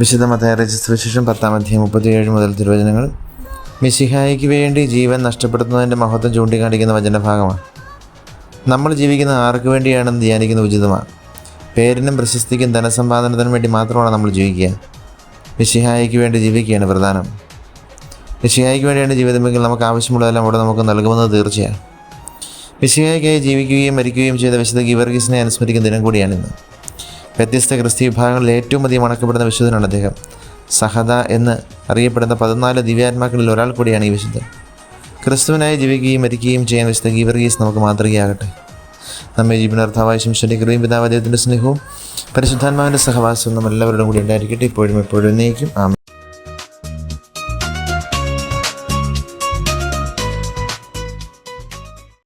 വിശുദ്ധ മതയറിച്ച സുവിശേഷം പത്താം അധ്യായം മുപ്പത്തിയേഴ് മുതൽ തിരുവചനങ്ങൾ. മിശിഹായിക്ക് വേണ്ടി ജീവൻ നഷ്ടപ്പെടുത്തുന്നതിന്റെ മഹത്വം ചൂണ്ടിക്കാണിക്കുന്ന വചനഭാഗമാണ്. നമ്മൾ ജീവിക്കുന്ന ആർക്ക് വേണ്ടിയാണെന്ന് ധ്യാനിക്കുന്ന ഉചിതമാണ്. പേരിനും പ്രശസ്തിക്കും ധനസമ്പാദനത്തിനും വേണ്ടി മാത്രമാണ് നമ്മൾ ജീവിക്കുക. മിശിഹായിക്ക് വേണ്ടി ജീവിക്കുകയാണ് പ്രധാനം. മിശിഹായിക്ക് വേണ്ടിയാണ് ജീവിതമെങ്കിൽ നമുക്ക് ആവശ്യമുള്ളതെല്ലാം അവിടെ നമുക്ക് നൽകുമെന്നത് തീർച്ചയാണ്. മിശിഹായിക്കായി ജീവിക്കുകയും മരിക്കുകയും ചെയ്ത വിശുദ്ധ ഗിവർഗീസിനെ അനുസ്മരിക്കുന്ന ദിനം കൂടിയാണിന്ന് വ്യത്യസ്ത ക്രിസ്തി വിഭാഗങ്ങളിൽ ഏറ്റവും അധികം അണക്കപ്പെടുന്ന വിശുദ്ധനാണ് അദ്ദേഹം. സഹദ എന്ന് അറിയപ്പെടുന്ന പതിനാല് ദിവ്യാത്മാക്കളിൽ ഒരാൾ കൂടിയാണ് ഈ വിശുദ്ധൻ. ക്രിസ്തുവിനായി ജീവിക്കുകയും മരിക്കുകയും ചെയ്യാൻ വിശുദ്ധ ഗീവർഗീസ് നമുക്ക് മാതൃകയാകട്ടെ. നമ്മെ ജീവനർത്ഥാവായ ശംശന്റെ കൃപയും പിതാവ് അദ്ദേഹത്തിന്റെ സ്നേഹവും പരിശുദ്ധാത്മാവിന്റെ സഹവാസം നമ്മൾ എല്ലാവരുടെ കൂടി ഉണ്ടായിരിക്കട്ടെ. ഇപ്പോഴും എപ്പോഴും എന്നേക്കും. ആമേൻ.